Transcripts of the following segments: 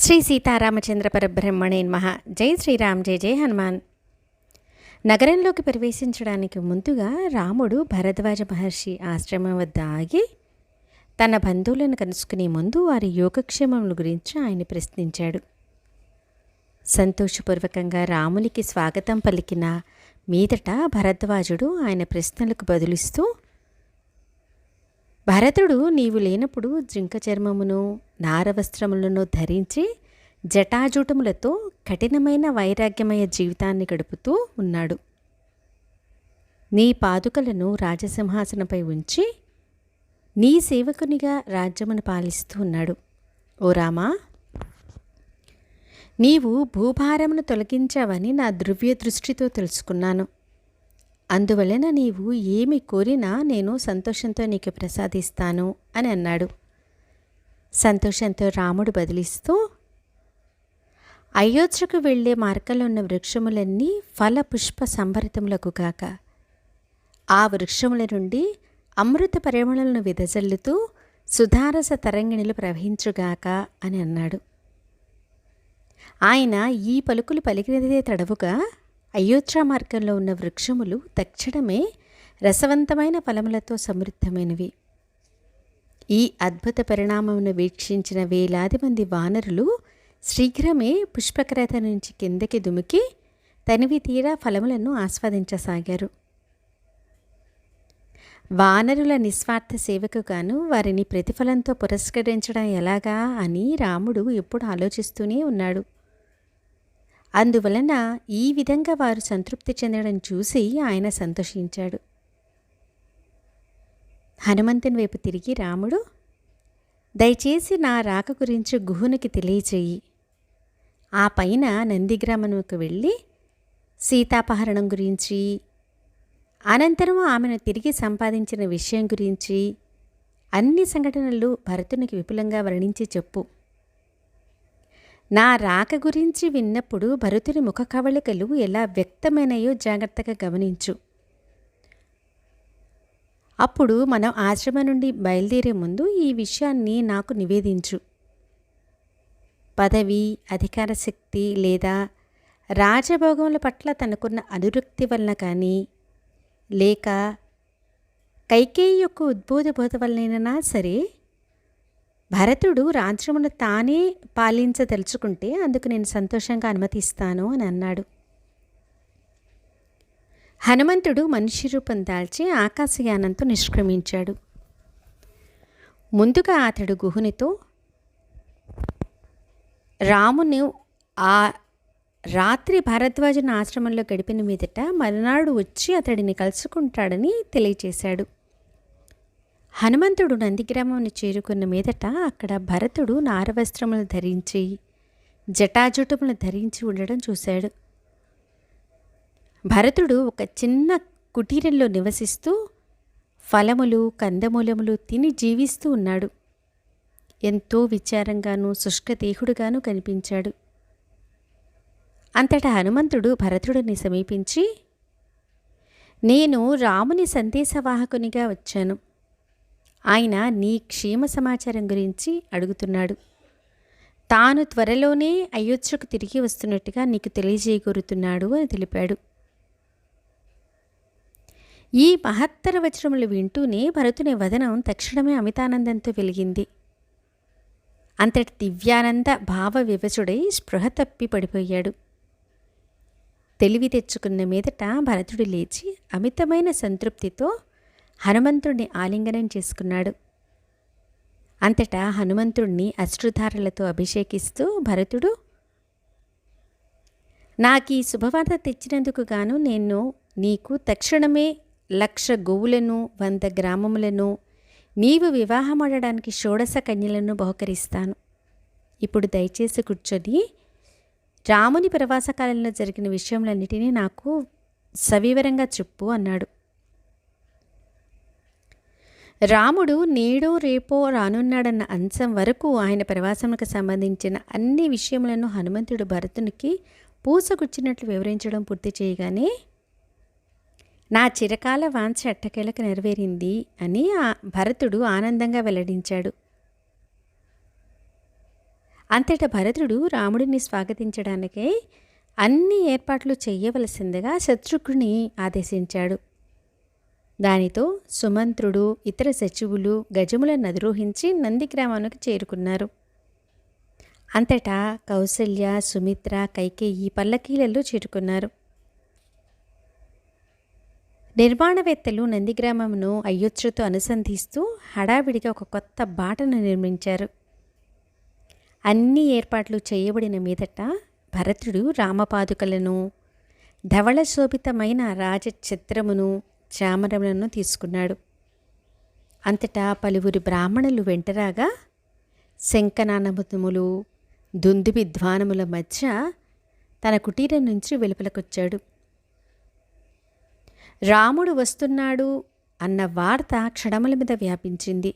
శ్రీ సీతారామచంద్ర పరబ్రహ్మణే నమః. జై శ్రీరామ్ జై జై హనుమాన్. నగరంలోకి ప్రవేశించడానికి ముందుగా రాముడు భరద్వాజ మహర్షి ఆశ్రమం వద్ద ఆగి తన బంధువులను కలుసుకునే ముందు వారి యోగక్షేమముల గురించి ఆయన ప్రశ్నించాడు. సంతోషపూర్వకంగా రామునికి స్వాగతం పలికిన మీదట భరద్వాజుడు ఆయన ప్రశ్నలకు బదులిస్తూ భరతుడు నీవు లేనప్పుడు జింక చర్మమును నారవస్త్రములను ధరించి జటాజూటములతో కఠినమైన వైరాగ్యమయ జీవితాన్ని గడుపుతూ ఉన్నాడు. నీ పాదుకలను రాజసింహాసనపై ఉంచి నీ సేవకునిగా రాజ్యమును పాలిస్తూ ఉన్నాడు. ఓ రామా నీవు భూభారమును తొలగించావని నా ద్రవ్య దృష్టితో తెలుసుకున్నాను. అందువలన నీవు ఏమి కోరినా నేను సంతోషంతో నీకు ప్రసాదిస్తాను అని అన్నాడు. సంతోషంతో రాముడు బదిలిస్తూ అయోధ్యకు వెళ్ళే మార్గంలో ఉన్న వృక్షములన్నీ ఫల పుష్ప సంభరితములకు గాక. ఆ వృక్షముల నుండి అమృత పరిమళలను విదజల్లుతూ సుధారస తరంగిణులు ప్రవహించుగాక అని అన్నాడు. ఆయన ఈ పలుకులు పలికినదే తడవుగా అయోధ్య మార్గంలో ఉన్న వృక్షములు తక్షణమే రసవంతమైన ఫలములతో సమృద్ధమైనవి. ఈ అద్భుత పరిణామమును వీక్షించిన వేలాది మంది వానరులు శీఘ్రమే పుష్పక్రత నుంచి కిందకి దుమికి తనివి తీరా ఫలములను ఆస్వాదించసాగారు. వానరుల నిస్వార్థ సేవకు గాను వారిని ప్రతిఫలంతో పురస్కరించడం ఎలాగా అని రాముడు ఎప్పుడు ఆలోచిస్తూనే ఉన్నాడు. అందువలన ఈ విధంగా వారు సంతృప్తి చెందడం చూసి ఆయన సంతోషించాడు. హనుమంతుని వైపు తిరిగి రాముడు దయచేసి నా రాక గురించి గుహునికి తెలియచేయి. ఆ పైన నందిగ్రామంకు వెళ్ళి సీతాపహరణం గురించి అనంతరం ఆమెను తిరిగి సంపాదించిన విషయం గురించి అన్ని సంఘటనలు భరతునికి విపులంగా వర్ణించి చెప్పు. నా రాక గురించి విన్నప్పుడు భరతుని ముఖ కవళికలు ఎలా వ్యక్తమైనయో జాగ్రత్తగా గమనించు. అప్పుడు మనం ఆశ్రమం నుండి బయలుదేరే ముందు ఈ విషయాన్ని నాకు నివేదించు. పదవి అధికార శక్తి లేదా రాజభోగముల పట్ల తనకున్న అనురక్తి వలన కానీ లేక కైకేయి యొక్క ఉద్బోధ బోధ వలనైనా సరే భరతుడు రాజ్యమును తానే పాలించదలుచుకుంటే అందుకు నేను సంతోషంగా అనుమతిస్తాను అని అన్నాడు. హనుమంతుడు మనిషి రూపం దాల్చి ఆకాశయానంతో నిష్క్రమించాడు. ముందుగా అతడు గుహునితో రాముని ఆ రాత్రి భరద్వాజుని ఆశ్రమంలో గడిపిన మీదట మరునాడు వచ్చి అతడిని కలుసుకుంటాడని తెలియచేశాడు. హనుమంతుడు నందిగ్రామంను చేరుకున్న మీదట అక్కడ భరతుడు నారవస్త్రములు ధరించి జటాజుటములు ధరించి ఉండడం చూశాడు. భరతుడు ఒక చిన్న కుటీరంలో నివసిస్తూ ఫలములు కందమూలములు తిని జీవిస్తూ ఉన్నాడు. ఎంతో విచారంగానూ శుష్కదేహుడుగాను కనిపించాడు. అంతటా హనుమంతుడు భరతుడిని సమీపించి నేను రాముని సందేశవాహకునిగా వచ్చాను. ఆయన నీ క్షేమ సమాచారం గురించి అడుగుతున్నాడు. తాను త్వరలోనే అయోధ్యకు తిరిగి వస్తున్నట్టుగా నీకు తెలియజేయగోరుతున్నాడు అని తెలిపాడు. ఈ మహత్తర వచనములు వింటూనే భరతుని వదనం తక్షణమే అమితానందంతో వెలిగింది. అంతటి దివ్యానంద భావ వివచుడై స్పృహ తప్పి పడిపోయాడు. తెలివి తెచ్చుకున్న మీదట భరతుడు లేచి అమితమైన సంతృప్తితో హనుమంతుణ్ణి ఆలింగనం చేసుకున్నాడు. అంతటా హనుమంతుణ్ణి అశ్రుధారలతో అభిషేకిస్తూ భరతుడు నాకు ఈ శుభవార్త తెచ్చినందుకు గాను నేను నీకు తక్షణమే లక్ష గోవులను వంద గ్రామములను నీవు వివాహమాడడానికి షోడశ కన్యలను బహుకరిస్తాను. ఇప్పుడు దయచేసి కూర్చొని రాముని ప్రవాస కాలంలో జరిగిన విషయములన్నిటినీ నాకు సవివరంగా చెప్పు అన్నాడు. రాముడు నేడో రేపో రానున్నాడన్న అంశం వరకు ఆయన ప్రవాసములకు సంబంధించిన అన్ని విషయములను హనుమంతుడు భరతునికి పూసగుచ్చినట్లు వివరించడం పూర్తి చేయగానే నా చిరకాల వాంఛ అట్టకేలకు నెరవేరింది అని భరతుడు ఆనందంగా వెల్లడించాడు. అంతటా భరతుడు రాముడిని స్వాగతించడానికై అన్ని ఏర్పాట్లు చేయవలసిందిగా శత్రుఘ్ని ఆదేశించాడు. దానితో సుమంత్రుడు ఇతర సచివులు గజములను అధిరోహించి నందిగ్రామానికి చేరుకున్నారు. అంతటా కౌసల్య సుమిత్ర కైకేయి పల్లకీలలో చేరుకున్నారు. నిర్మాణవేత్తలు నందిగ్రామమును అయోధ్యతో అనుసంధిస్తూ హడావిడిగా ఒక కొత్త బాటను నిర్మించారు. అన్ని ఏర్పాట్లు చేయబడిన మీదట భరతుడు రామపాదుకలను ధవళ శోభితమైన రాజచిత్రమును చామరములను తీసుకున్నాడు. అంతటా పలువురు బ్రాహ్మణులు వెంటరాగా శంఖనానములు దుందు విద్వానముల మధ్య తన కుటీరం నుంచి వెలుపలకొచ్చాడు. రాముడు వస్తున్నాడు అన్న వార్త క్షణముల మీద వ్యాపించింది.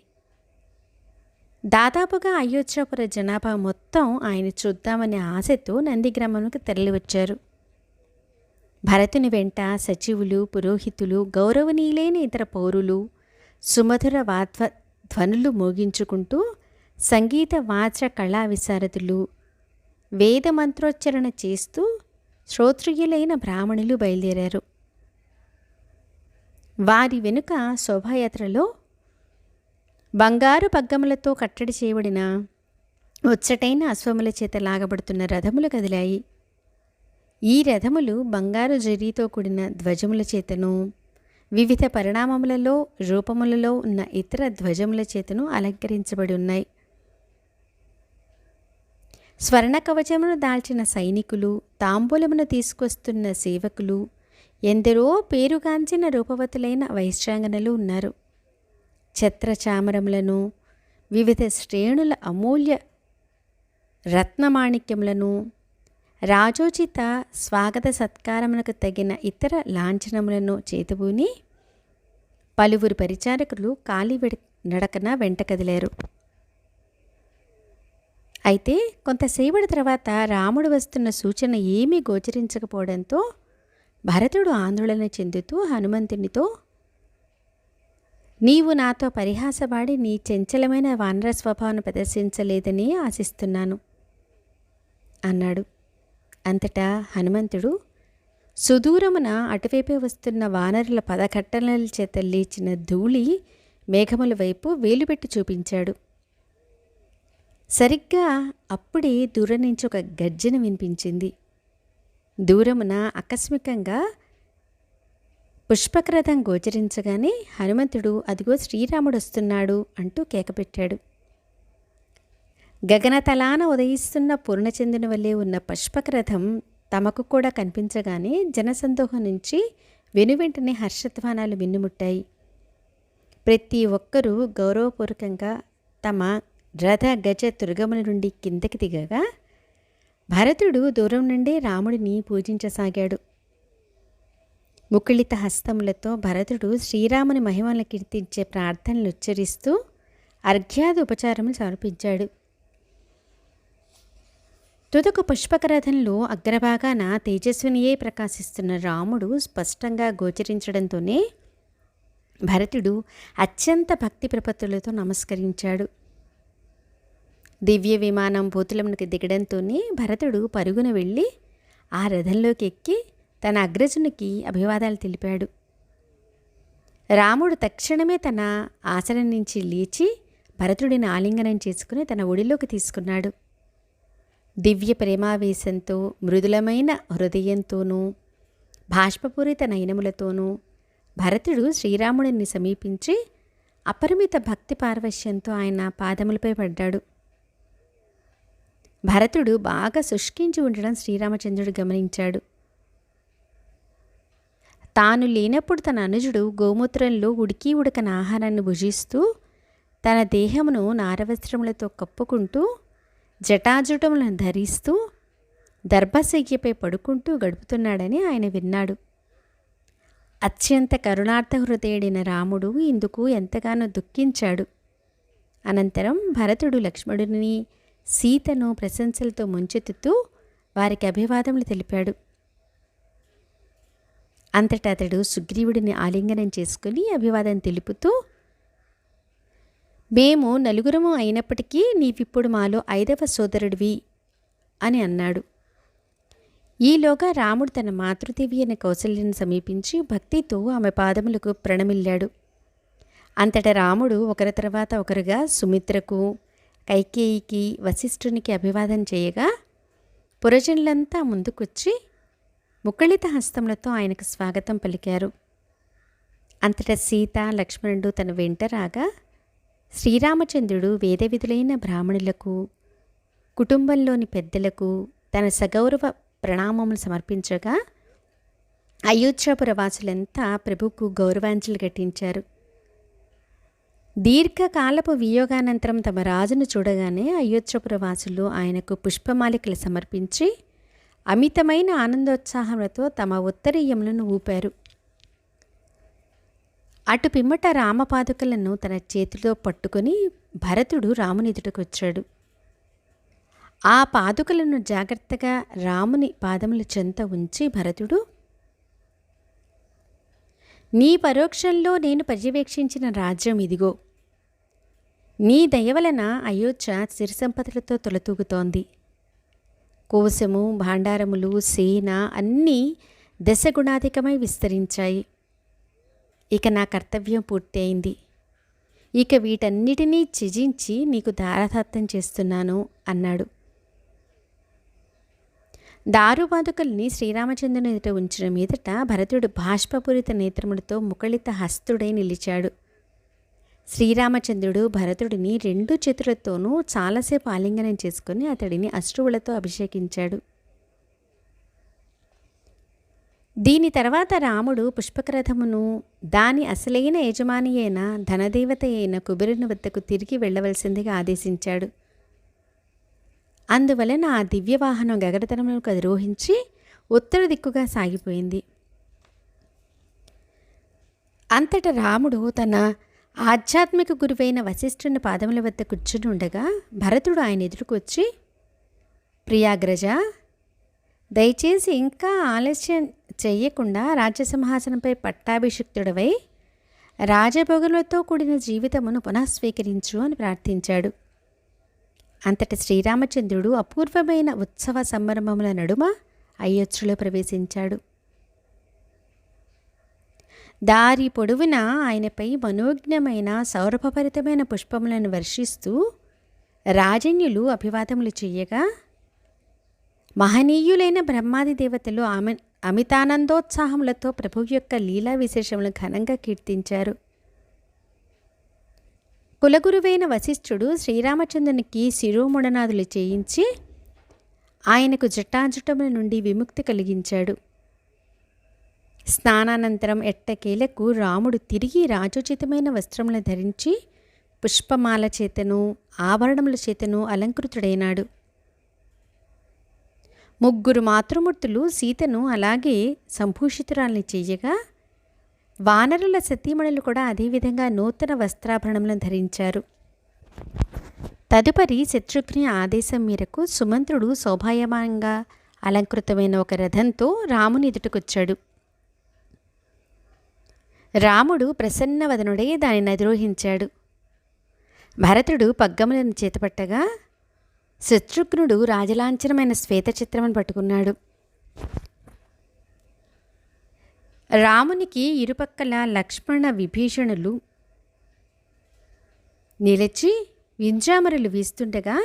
దాదాపుగా అయోధ్యాపుర జనాభా మొత్తం ఆయన చూద్దామనే ఆశతో నందిగ్రామంకి తరలివచ్చారు. భరతుని వెంట సచివులు పురోహితులు గౌరవనీయులైన ఇతర పౌరులు సుమధుర వాధ్వ ధ్వనులు మోగించుకుంటూ సంగీత వాచ కళా విశారదులు వేద మంత్రోచ్చరణ చేస్తూ శ్రోత్రియులైన బ్రాహ్మణులు బయలుదేరారు. వారి వెనుక శోభాయాత్రలో బంగారు పగ్గములతో కట్టడి చేయబడిన ముచ్చటైన అశ్వముల చేత లాగబడుతున్న రథములు కదిలాయి. ఈ రథములు బంగారు జరీతో కూడిన ధ్వజముల చేతను వివిధ పరిణామములలో రూపములలో ఉన్న ఇతర ధ్వజముల చేతను అలంకరించబడి ఉన్నాయి. స్వర్ణ కవచమును దాల్చిన సైనికులు తాంబూలమును తీసుకొస్తున్న సేవకులు ఎందరో పేరుగాంచిన రూపవతులైన వైశ్రాంగనలు ఉన్నారు. ఛత్రచామరములను వివిధ శ్రేణుల అమూల్య రత్నమాణిక్యములను రాజోచిత స్వాగత సత్కారమునకు తగిన ఇతర లాంఛనములను చేతుబూని పలువురు పరిచారకులు కాలి నడకన వెంట కదిలారు. అయితే కొంతసేపటి తర్వాత రాముడు వస్తున్న సూచన ఏమీ గోచరించకపోవడంతో భరతుడు ఆందోళన చెందుతూ హనుమంతునితో నీవు నాతో పరిహాసపాడి నీ చెంచలమైన వానర స్వభావం ప్రదర్శించలేదని ఆశిస్తున్నాను అన్నాడు. అంతటా హనుమంతుడు సుదూరమున అటువైపే వస్తున్న వానరుల పదకట్టనల చేత లేచిన ధూళి మేఘముల వైపు వేలుపెట్టి చూపించాడు. సరిగ్గా అప్పుడే దూరం నుంచి ఒక గర్జన వినిపించింది. దూరమున ఆకస్మికంగా పుష్పక్రథం గోచరించగానే హనుమంతుడు అదిగో శ్రీరాముడు వస్తున్నాడు అంటూ కేకపెట్టాడు. గగనతలాన ఉదయిస్తున్న పూర్ణచంద్రుని వల్లే ఉన్న పుష్పక్రథం తమకు కూడా కనిపించగానే జనసందోహం నుంచి వెనువెంటనే హర్షధ్వానాలు మిన్నుముట్టాయి ప్రతి ఒక్కరూ గౌరవపూర్వకంగా తమ రథ గజ తుర్గముల నుండి కిందకి దిగగా భరతుడు దూరం నుండే రాముడిని పూజించసాగాడు. ముకుళిత హస్తములతో భరతుడు శ్రీరాముని మహిమలను కీర్తించే ప్రార్థనలు ఉచ్చరిస్తూ అర్ఘ్యాది ఉపచారములు సమర్పించాడు. తుదకు పుష్పకరథంలో అగ్రభాగాన తేజస్వినియే ప్రకాశిస్తున్న రాముడు స్పష్టంగా గోచరించడంతోనే భరతుడు అత్యంత భక్తి ప్రపత్తులతో నమస్కరించాడు. దివ్య విమానం పోతులమునికి దిగడంతోనే భరతుడు పరుగున వెళ్ళి ఆ రథంలోకి ఎక్కి తన అగ్రజునికి అభివాదాలు తెలిపాడు. రాముడు తక్షణమే తన ఆసనం నుంచి లేచి భరతుడిని ఆలింగనం చేసుకుని తన ఒడిలోకి తీసుకున్నాడు. దివ్య ప్రేమావేశంతో మృదులమైన హృదయంతోనూ బాష్పపూరిత నయనములతోనూ భరతుడు శ్రీరాముడిని సమీపించి అపరిమిత భక్తి పార్వశ్యంతో ఆయన పాదములపై పడ్డాడు. భరతుడు బాగా శుష్కించి ఉండడం శ్రీరామచంద్రుడు గమనించాడు. తాను లేనప్పుడు తన అనుజుడు గోమూత్రంలో ఉడికి ఉడకన ఆహారాన్ని భుజిస్తూ తన దేహమును నారవస్త్రములతో కప్పుకుంటూ జటాజుటములను ధరిస్తూ దర్భశయ్యపై పడుకుంటూ గడుపుతున్నాడని ఆయన విన్నాడు. అత్యంత కరుణార్థ హృదయుడైన రాముడు ఇందుకు ఎంతగానో దుఃఖించాడు. అనంతరం భరతుడు లక్ష్మణుడిని సీతను ప్రశంసలతో ముంచెత్తుతూ వారికి అభివాదములు తెలిపాడు. అంతటా అతడు సుగ్రీవుడిని ఆలింగనం చేసుకుని అభివాదం తెలుపుతూ మేము నలుగురము అయినప్పటికీ నీవిప్పుడు మాలో ఐదవ సోదరుడివి అని అన్నాడు. ఈలోగా రాముడు తన మాతృదేవి అనే కౌశల్యను సమీపించి భక్తితో ఆమె పాదములకు ప్రణమిల్లాడు. అంతటా రాముడు ఒకరి తర్వాత ఒకరుగా సుమిత్రకు కైకేయికి వశిష్ఠునికి అభివాదం చేయగా పురజనులంతా ముందుకొచ్చి ముక్కళిత హస్తములతో ఆయనకు స్వాగతం పలికారు. అంతటా సీత లక్ష్మణుడు తన వెంట రాగా శ్రీరామచంద్రుడు వేదవిధులైన బ్రాహ్మణులకు కుటుంబంలోని పెద్దలకు తన సగౌరవ ప్రణామములు సమర్పించగా అయోధ్యాపుర వాసులంతా ప్రభుకు గౌరవాంజలి ఘటించారు. దీర్ఘకాలపు వియోగానంతరం తమ రాజును చూడగానే అయోధ్యపుర వాసులు ఆయనకు పుష్పమాలికలు సమర్పించి అమితమైన ఆనందోత్సాహములతో తమ ఉత్తరీయములను ఊపారు. అటు పిమ్మట రామపాదుకలను తన చేతిలో పట్టుకొని భరతుడు రాముని ఎదుటకొచ్చాడు ఆ పాదుకలను జాగ్రత్తగా రాముని పాదముల చెంత ఉంచి భరతుడు నీ పరోక్షంలో నేను పర్యవేక్షించిన రాజ్యం ఇదిగో. నీ దయ వలన అయోధ్య సిరిసంపదలతో తొలతూగుతోంది. కోశము భాండారములు సేన అన్నీ దశగుణాధికమై విస్తరించాయి. ఇక నా కర్తవ్యం పూర్తయింది. ఇక వీటన్నిటినీ త్యజించి నీకు దారదత్తం చేస్తున్నాను అన్నాడు. దారుబాదుకల్ని శ్రీరామచంద్రుని ఎదుట ఉంచిన మీదట భరతుడు బాష్పపూరిత నేత్రములతో ముఖళిత హస్తుడై నిలిచాడు. శ్రీరామచంద్రుడు భరతుడిని రెండు చేతులతోనూ చాలాసేపు ఆలింగనం చేసుకుని అతడిని అశ్రువులతో అభిషేకించాడు. దీని తర్వాత రాముడు పుష్పకరథమును దాని అసలైన యజమాని అయిన ధనదేవత అయిన కుబేరుని వద్దకు తిరిగి వెళ్ళవలసిందిగా ఆదేశించాడు. అందువలన ఆ దివ్యవాహనం గగనతనములకు అధిరోహించి ఉత్తర దిక్కుగా సాగిపోయింది. అంతట రాముడు తన ఆధ్యాత్మిక గురువైన వశిష్ఠుని పాదముల వద్ద కూర్చుని ఉండగా భరతుడు ఆయన ఎదురుకొచ్చి ప్రియాగ్రజ దయచేసి ఇంకా ఆలస్యం చెయ్యకుండా రాజ్యసింహాసనంపై పట్టాభిషిక్తుడవై రాజభోగులతో కూడిన జీవితమును పునఃస్వీకరించు అని ప్రార్థించాడు. అంతటి శ్రీరామచంద్రుడు అపూర్వమైన ఉత్సవ సంభ్రమముల నడుమ అయోధ్యలో ప్రవేశించాడు. దారి పొడవునా ఆయనపై మనోజ్ఞమైన సౌరభభరితమైన పుష్పములను వర్షిస్తూ రాజన్యులు అభివాదములు చెయ్యగా మహనీయులైన బ్రహ్మాది దేవతలు ఆమె అమితానందోత్సాహములతో ప్రభు యొక్క లీలా విశేషములు ఘనంగా కీర్తించారు. కులగురువైన వశిష్ఠుడు శ్రీరామచంద్రునికి శిరోముడనాదులు చేయించి ఆయనకు జటాజుటముల నుండి విముక్తి కలిగించాడు. స్నానానంతరం ఎట్టకేలకు రాముడు తిరిగి రాజోచితమైన వస్త్రములు ధరించి పుష్పమాల చేతను ఆభరణముల చేతను అలంకృతుడైనాడు. ముగ్గురు మాతృమూర్తులు సీతను అలాగే సంభూషితురాల్ని చేయగా వానరుల సతీమణులు కూడా అదేవిధంగా నూతన వస్త్రాభరణములను ధరించారు. తదుపరి శత్రుఘ్ని ఆదేశం మేరకు సుమంత్రుడు శోభాయమానంగా అలంకృతమైన ఒక రథంతో రాముని ఎదుటకొచ్చాడు. రాముడు ప్రసన్నవదనుడై దానిని అధిరోహించాడు. భరతుడు పగ్గములను చేతపట్టగా శత్రుఘ్నుడు రాజలాంఛనమైన శ్వేత చిత్రమును పట్టుకున్నాడు. రామునికి ఇరుపక్కల లక్ష్మణ విభీషణులు నిలిచి వింజామరులు వీస్తుండగా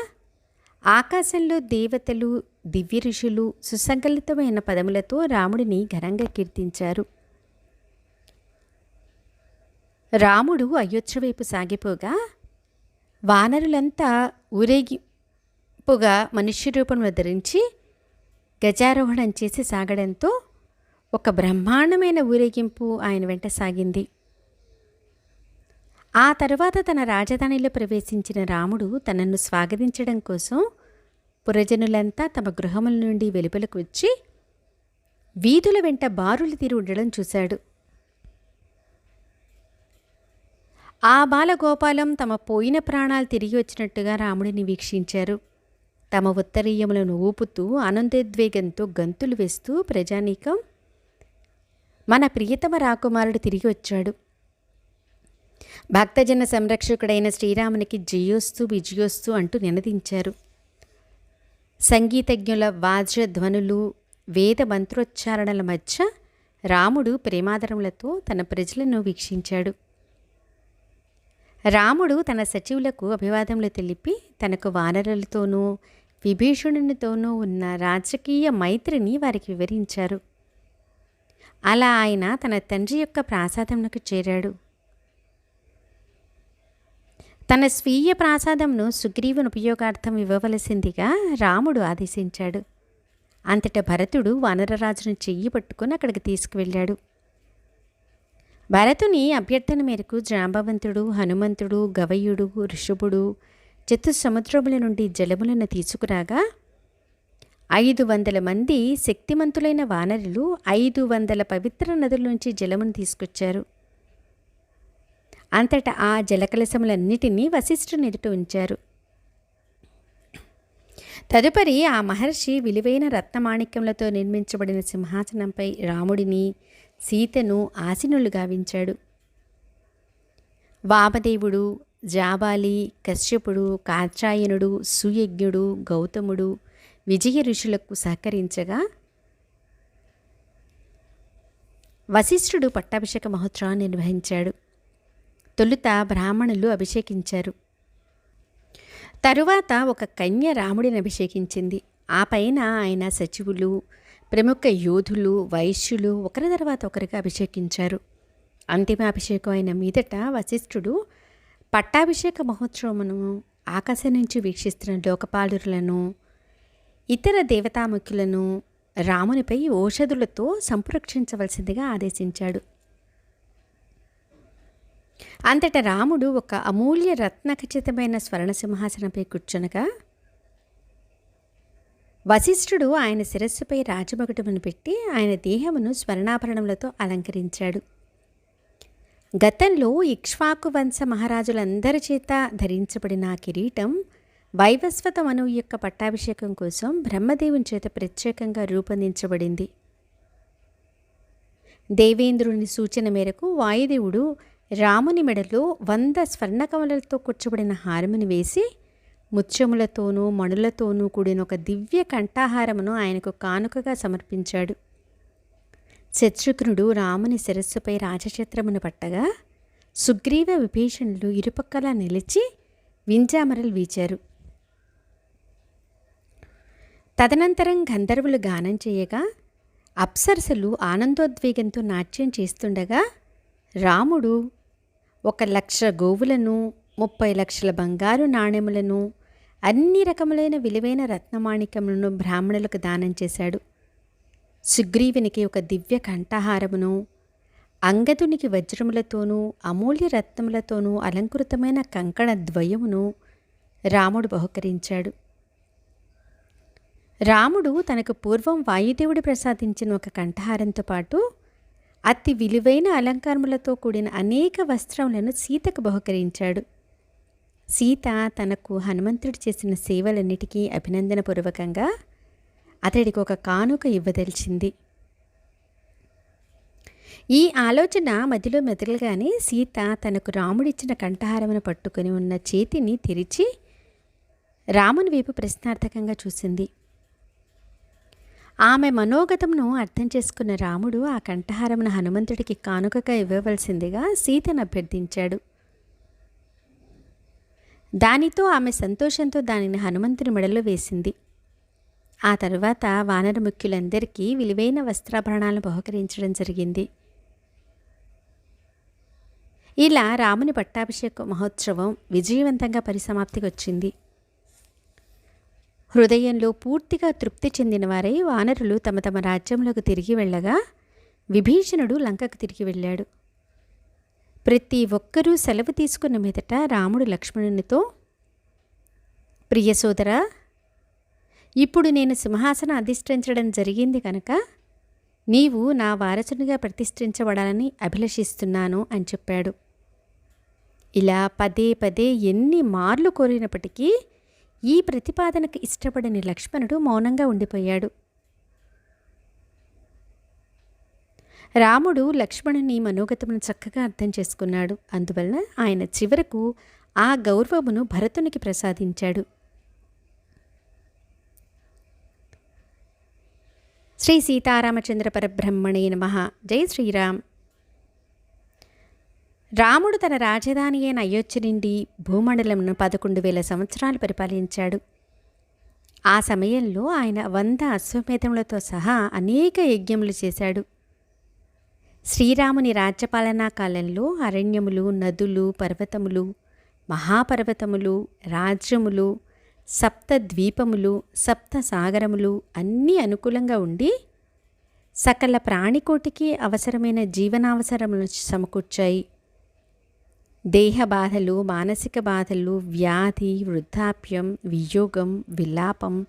ఆకాశంలో దేవతలు దివ్య ఋషులు సుసంకలితమైన పదములతో రాముడిని ఘనంగా కీర్తించారు. రాముడు అయోధ్య వైపు సాగిపోగా వానరులంతా ఊరేగి ఊరేగింపుగా మనుష్య రూపంలో ధరించి గజారోహణం చేసి సాగడంతో ఒక బ్రహ్మాండమైన ఊరేగింపు ఆయన వెంట సాగింది. ఆ తరువాత తన రాజధానిలో ప్రవేశించిన రాముడు తనను స్వాగతించడం కోసం పురజనులంతా తమ గృహముల నుండి వెలుపలకు వచ్చి వీధుల వెంట బారులు తీరి ఉండడం చూశాడు. ఆ బాలగోపాలం తమ పోయిన ప్రాణాలు తిరిగి వచ్చినట్టుగా రాముడిని వీక్షించారు. తమ ఉత్తరీయములను ఊపుతూ ఆనందోద్వేగంతో గంతులు వేస్తూ ప్రజానీకం. మన ప్రియతమ రాకుమారుడు తిరిగి వచ్చాడు. భక్తజన సంరక్షకుడైన శ్రీరామునికి జయోస్తు విజయోస్తు అంటూ నినదించారు. సంగీతజ్ఞుల వాద్యధ్వనులు వేద మంత్రోచ్చారణల మధ్య రాముడు ప్రేమాదరములతో తన ప్రజలను వీక్షించాడు. రాముడు తన సచివులకు అభివాదములు తెలిపి తనకు వానరులతోనూ విభీషణునితోనూ ఉన్న రాజకీయ మైత్రిని వారికి వివరించారు. అలా ఆయన తన తండ్రి యొక్క ప్రాసాదంలోకి చేరాడు. తన స్వీయ ప్రాసాదంను సుగ్రీవుని ఉపయోగార్థం ఇవ్వవలసిందిగా రాముడు ఆదేశించాడు. అంతట భరతుడు వానరరాజును చెయ్యి పట్టుకుని అక్కడికి తీసుకువెళ్ళాడు. భరతుని అభ్యర్థన మేరకు జాంబవంతుడు హనుమంతుడు గవయుడు ఋషభుడు చతుసముద్రముల నుండి జలములను తీసుకురాగా ఐదు వందల మంది శక్తిమంతులైన వానరులు ఐదు వందల పవిత్ర నదుల నుంచి జలమును తీసుకొచ్చారు. అంతటా ఆ జలకలశములన్నిటినీ వశిష్ఠుని ఎదుట ఉంచారు. తదుపరి ఆ మహర్షి విలువైన రత్నమాణిక్యములతో నిర్మించబడిన సింహాసనంపై రాముడిని సీతను ఆసీనులు గావించాడు. వామదేవుడు జాబాలి కశ్యపుడు కాచాయనుడు సుయజ్ఞుడు గౌతముడు విజయ ఋషులకు సహకరించగా వశిష్ఠుడు పట్టాభిషేక మహోత్సవాన్ని నిర్వహించాడు. తొలుత బ్రాహ్మణులు అభిషేకించారు. తరువాత ఒక కన్య రాముడిని అభిషేకించింది. ఆ పైన ఆయన సచివులు ప్రముఖ యోధులు వైశ్యులు ఒకరి తర్వాత ఒకరిగా అభిషేకించారు. అంతిమ అభిషేకం అయిన మీదట వశిష్ఠుడు పట్టాభిషేక మహోత్సవమును ఆకాశం నుంచి వీక్షిస్తున్న లోకపాలురులను ఇతర దేవతాముఖ్యులను రామునిపై ఔషధులతో సంరక్షించవలసిందిగా ఆదేశించాడు. అంతట రాముడు ఒక అమూల్య రత్నఖచితమైన స్వర్ణ సింహాసనంపై కూర్చునగా వశిష్ఠుడు ఆయన శిరస్సుపై రాజమగుటమును పెట్టి ఆయన దేహమును స్వర్ణాభరణములతో అలంకరించాడు. గతంలో ఇక్ష్వాకు వంశ మహారాజులందరి చేత ధరించబడిన కిరీటం వైవస్వత మనువు యొక్క పట్టాభిషేకం కోసం బ్రహ్మదేవుని చేత ప్రత్యేకంగా రూపొందించబడింది. దేవేంద్రుని సూచన మేరకు వాయుదేవుడు రాముని మెడలో వంద స్వర్ణకమలతో కూర్చబడిన హారమును వేసి ముత్యములతోనూ మణులతోనూ కూడిన ఒక దివ్య కంఠాహారమును ఆయనకు కానుకగా సమర్పించాడు. శత్రుఘ్నుడు రాముని శిరస్సుపై రాజఛత్రమును పట్టగా సుగ్రీవ విభీషణులు ఇరుపక్కలా నిలిచి వింజామరలు వీచారు. తదనంతరం గంధర్వులు గానం చేయగా అప్సరసలు ఆనందోద్వేగంతో నాట్యం చేస్తుండగా రాముడు ఒక లక్ష గోవులను ముప్పై లక్షల బంగారు నాణెములను అన్ని రకములైన విలువైన రత్నమాణికములను బ్రాహ్మణులకు దానం చేశాడు. సుగ్రీవునికి ఒక దివ్య కంఠహారమును అంగదునికి వజ్రములతోనూ అమూల్య రత్నములతోనూ అలంకృతమైన కంకణ ద్వయమును రాముడు బహుకరించాడు. రాముడు తనకు పూర్వం వాయుదేవుడు ప్రసాదించిన ఒక కంఠహారంతో పాటు అతి విలువైన అలంకారములతో కూడిన అనేక వస్త్రములను సీతకు బహుకరించాడు. సీత తనకు హనుమంతుడు చేసిన సేవలన్నిటికీ అభినందనపూర్వకంగా అతడికి ఒక కానుక ఇవ్వదలిచింది. ఈ ఆలోచన మధ్యలో మెదలగానే సీత తనకు రాముడిచ్చిన కంఠహారమును పట్టుకుని ఉన్న చేతిని తెరిచి రాముని వైపు ప్రశ్నార్థకంగా చూసింది. ఆమె మనోగతంను అర్థం చేసుకున్న రాముడు ఆ కంఠహారమును హనుమంతుడికి కానుకగా ఇవ్వవలసిందిగా సీతను అభ్యర్థించాడు. దానితో ఆమె సంతోషంతో దానిని హనుమంతుని మెడలో వేసింది. ఆ తరువాత వానర ముఖ్యులందరికీ విలువైన వస్త్రాభరణాలను బహుకరించడం జరిగింది. ఇలా రాముని పట్టాభిషేక మహోత్సవం విజయవంతంగా పరిసమాప్తికి వచ్చింది హృదయంలో పూర్తిగా తృప్తి చెందిన వారై వానరులు తమ తమ రాజ్యంలోకి తిరిగి వెళ్ళగా విభీషణుడు లంకకు తిరిగి వెళ్ళాడు. ప్రతి ఒక్కరూ సెలవు తీసుకున్న మీదట రాముడు లక్ష్మణునితో ప్రియ సోదరా ఇప్పుడు నేను సింహాసనం అధిష్ఠించడం జరిగింది కనుక నీవు నా వారసునిగా ప్రతిష్ఠించబడాలని అభిలషిస్తున్నాను అని చెప్పాడు. ఇలా పదే పదే ఎన్ని మార్లు కోరినప్పటికీ ఈ ప్రతిపాదనకు ఇష్టపడని లక్ష్మణుడు మౌనంగా ఉండిపోయాడు. రాముడు లక్ష్మణుని మనోగతమును చక్కగా అర్థం చేసుకున్నాడు. అందువలన ఆయన చివరకు ఆ గౌరవమును భరతునికి ప్రసాదించాడు. శ్రీ సీతారామచంద్ర పరబ్రహ్మణే నమ. జై శ్రీరామ్. రాముడు తన రాజధాని అయిన అయోధ్య నుండి భూమండలంను పదకొండు వేల సంవత్సరాలు పరిపాలించాడు. ఆ సమయంలో ఆయన వంద అశ్వమేధములతో సహా అనేక యజ్ఞములు చేశాడు. శ్రీరాముని రాజ్యపాలనా కాలంలో అరణ్యములు నదులు పర్వతములు మహాపర్వతములు రాజ్యములు సప్త ద్వీపములు సప్త సాగరములు అన్నీ అనుకూలంగా ఉండి సకల ప్రాణికోటికి అవసరమైన జీవనావసరములను సమకూర్చాయి. దేహ బాధలు మానసిక బాధలు వ్యాధి వృద్ధాప్యం వియోగం విలాపం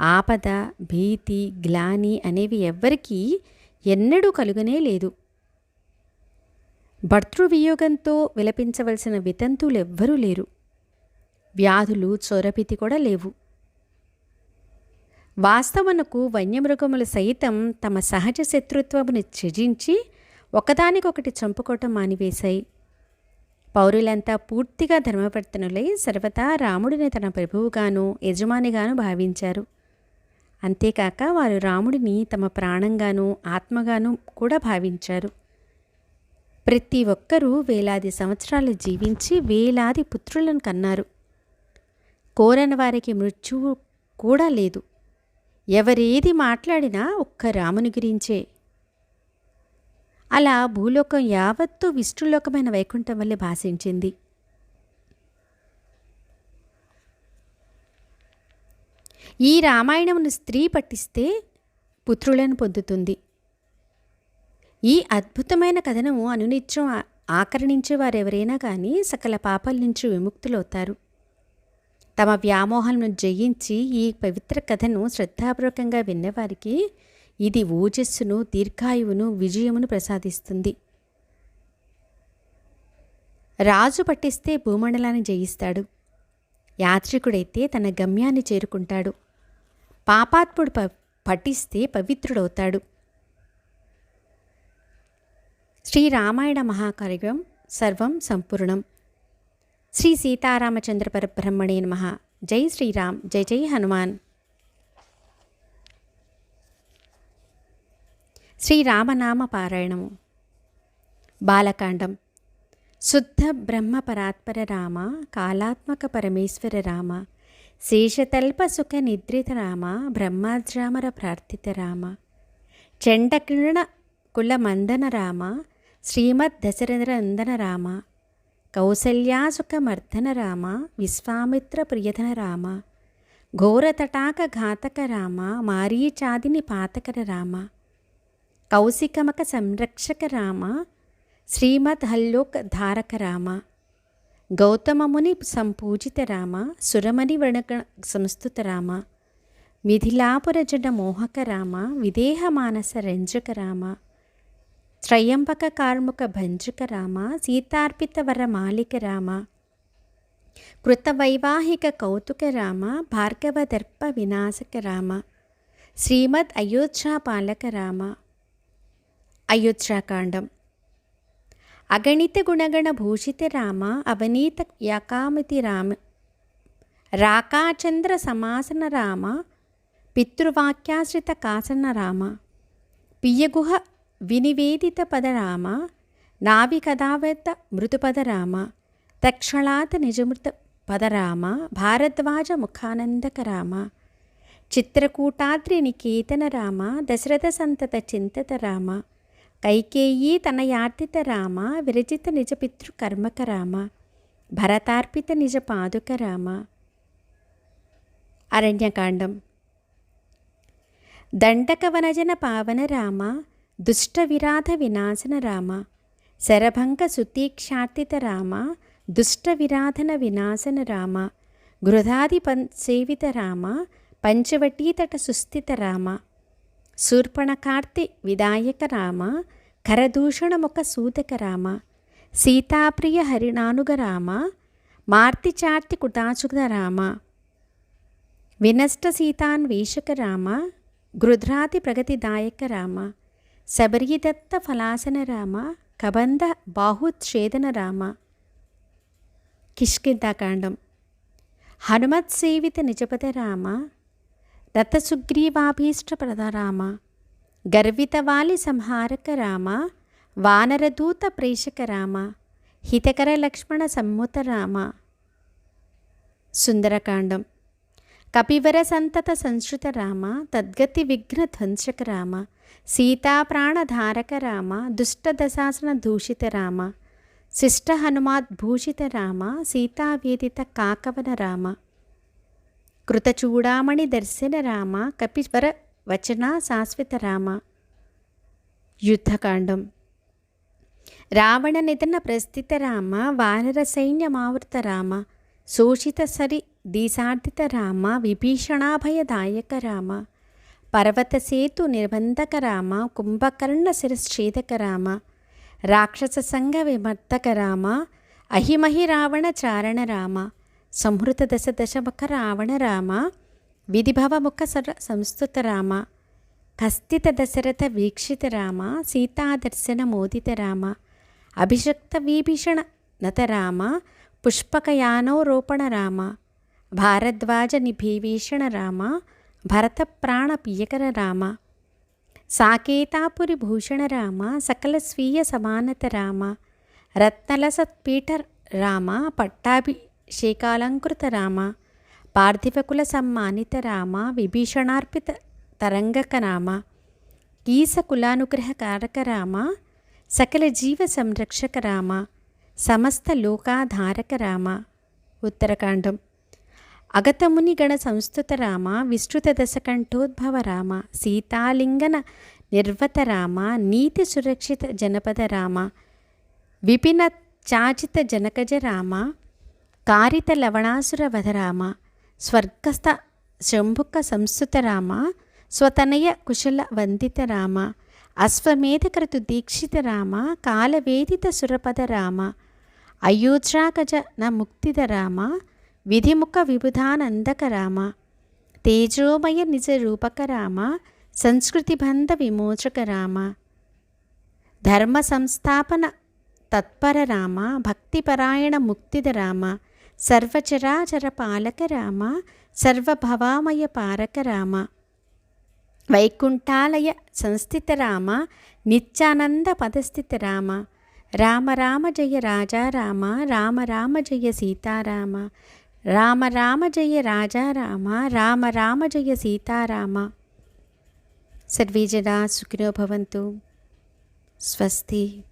ఆపద భీతి గ్లాని అనేవి ఎవ్వరికీ ఎన్నడూ కలుగనే లేదు. భర్తృవియోగంతో విలపించవలసిన వితంతువులెవ్వరూ లేరు. వ్యాధులు చొరపితి కూడా లేవు. వాస్తవనకు వన్యమృగములు సైతం తమ సహజ శత్రుత్వమును త్యజించి ఒకదానికొకటి చంపుకోవటం మానివేశాయి. పౌరులంతా పూర్తిగా ధర్మవర్తనులై సర్వతా రాముడిని తన ప్రభువుగాను యజమానిగాను భావించారు. అంతేకాక వారు రాముడిని తమ ప్రాణంగాను ఆత్మగాను కూడా భావించారు. ప్రతి ఒక్కరూ వేలాది సంవత్సరాలు జీవించి వేలాది పుత్రులను కన్నారు. కోరని వారికి మృత్యువు కూడా లేదు. ఎవరేది మాట్లాడినా ఒక్క రాముని గురించే. అలా భూలోకం యావత్తూ విష్ణులోకమైన వైకుంఠం వల్లే భాషించింది ఈ రామాయణమును స్త్రీ పట్టిస్తే పుత్రులను పొందుతుంది. ఈ అద్భుతమైన కథను అనునిత్యం ఆకరణించే వారెవరైనా కానీ సకల పాపాల నుంచి విముక్తులవుతారు. తమ వ్యామోహాలను జయించి ఈ పవిత్ర కథను శ్రద్ధాపూర్వకంగా విన్నవారికి ఇది ఓజస్సును దీర్ఘాయువును విజయమును ప్రసాదిస్తుంది. రాజు పట్టిస్తే భూమండలాన్ని జయిస్తాడు. యాత్రికుడైతే తన గమ్యాన్ని చేరుకుంటాడు. పాపాత్ముడు ప పఠిస్తే పవిత్రుడవుతాడు. శ్రీరామాయణ మహాకార్యం సర్వం సంపూర్ణం. శ్రీ సీతారామచంద్ర పరబ్రహ్మణే నమ. జై శ్రీరామ్ జై జై హనుమాన్. శ్రీరామనామ పారాయణము బాలకాండం. శుద్ధ బ్రహ్మ పరాత్పర రామ కాలాత్మక పరమేశ్వర రామ శేషతల్ప సుఖ నిద్రిత రామ బ్రహ్మాజ్రామర ప్రార్థిత రామ చండకిరణ కుల మందన రామ శ్రీమద్ దశరథ నందన రామ కౌసల్యాసుఖమర్దన రామ విశ్వామిత్ర ప్రియధన రామ ఘోరతటాక ఘాతక రామ మారీచాదిని పాతకర రామ కౌశికమక సంరక్షక రామ శ్రీమద్ హల్లోక్ ధారక రామ గౌతమముని సంపూజిత రామ సురమణి వణక సంస్థుత రామ మిథిలాపురజడ మోహక రామ విదేహ మానస రంజక రామ త్రయంబక కార్ముక భంజక రామ సీతార్పిత వర మాలిక రామ కృతవైవాహిక కౌతుక రామ భార్గవ దర్ప వినాశక రామ శ్రీమద్ అయోధ్యా పాలక రామ అయోధ్యాకాండం అగణిత గుణగణ భూషిత రామ అవనీత యకామితి రామ రాకాచంద్ర సమాసన రామ పితృవాక్యాశ్రిత కాసన రామ పియ్యగుహ వినివేదిత పదరామ నావి నావికదావేత్త మృతుపద రామ తక్షళాత నిజమృత పదరామ భారద్వాజ ముఖానందక రామ చిత్రకూటాద్రి నికేతన రామ దశరథ సంతత చింతత రామ కైకేయీ తనయార్తిత రామ విరచిత నిజ పితృ కర్మక రామ భరతార్పిత నిజ పాదుక రామ అరణ్యకాండం దండక వనజన పావన రామ దుష్ట విరాధ వినాశన రామ శరభంగ సుతీక్షార్తిత రామ దుష్ట విరాధన వినాశన రామ గృధాది సేవిత రామ పంచవటీతట సుస్థిత రామ శూర్పణకార్తి విదాయక రామ కరదూషణముఖ సూతక రామ సీతాప్రియ హరిణానుగ రామ మార్తిచార్తి కుటాచుగ రామ వినష్ట సీతాన్వేషక రామ గృధ్రాతి ప్రగతిదాయక రామ శబరీదత్త ఫలాసన రామ కబంధ బాహుచ్ఛేదన రామ. కిష్కిందాకాండం హనుమత్ సేవిత నిజపద రామ రథసుగ్రీవాభీష్టప్రద రామ గర్వితవాలి సంహారక రామ వానరదూత ప్రేషక రామ హితకర లక్ష్మణ సమ్ముత రామ. సుందరకాండం. కపివర సంతత సంశ్రుత రామ తద్గతి విఘ్న ధ్వంసక రామ సీతాప్రాణధారక రామ దుష్టదశాసన దూషిత రామ శిష్ట హనుమాద్భూషిత రామ సీతావేదిత కాకవన రామ కృతచూడామణి దర్శన రామ కపివర వచన శాశ్వత రామ యుద్ధకాండం. రావణ నిధన ప్రస్థిత రామ వానర సైన్యమావృత రామ సూషిత సరి దీశార్థిత రామ విభీషణాభయదాయక రామ పర్వత సేతు నిర్బంధక రామ కుంభకర్ణ శిరశ్ఛేదక రామ రాక్షస సంఘ విమర్దక రామ అహిమహి రావణ చారణ రామ సంహృత దశ దశముఖ రావణ రామ విధిభవముఖ సర సంస్థుత రామ కస్థిత దశరథ వీక్షిత రామ సీతాదర్శన మోదిత రామ అభిషక్త విభీషణ నత రామ పుష్పకయానోరోపణ రామ భారద్వాజ నిభీభీషణ రామ భరత ప్రాణ పియకర రామ సాకేతాపురి భూషణ రామ సకల స్వీయ సమానత రామ రత్నలసత్పీఠ రామ పట్టాభిషేకాలంకృత రామ పార్థివకుల సమ్మానిత రామ విభీషణార్పిత తరంగక రామ కీసకులానుగ్రహకారక రామ సకల జీవ సంరక్షక రామ సమస్త లోకాధారక రామ ఉత్తరకాండం. అగతముని గణ సంస్థుత రామ విస్తృత దశకంఠోద్భవ రామ సీతాలింగన నిర్వత రామ నీతి సురక్షిత జనపద రామ విపిన చాచిత జనకజ రామ కారిత లవణాసుర వధ రామ స్వర్గస్థ శంభుక సంస్థుత రామ స్వతనయ కుశల వందిత రామ అశ్వమేధకృతు దీక్షిత రామ కాలవేదిత సురపద రామ అయోధ్రాగజ న ముక్తిద రామ విధిముఖ విబుధానందక రామ తేజోమయ నిజ రూపక రామ సంస్కృతిబంధ విమోచక రామ ధర్మ సంస్థాపన తత్పర రామ భక్తిపరాయణ ముక్తిద రామ సర్వచరాచర పాలక రామ సర్వభవామయ పారక రామ వైకుంఠాలయ సంస్థిత రామ నిత్యానంద పదస్థిత రామ రామ రామ జయ రాజారామ రామ రామ జయ సీతారామ రామ రామ జయ రాజారామ రామ రామ రామ జయ సీతారామ. సర్వే జనా సుఖినో భవంతు. స్వస్తి.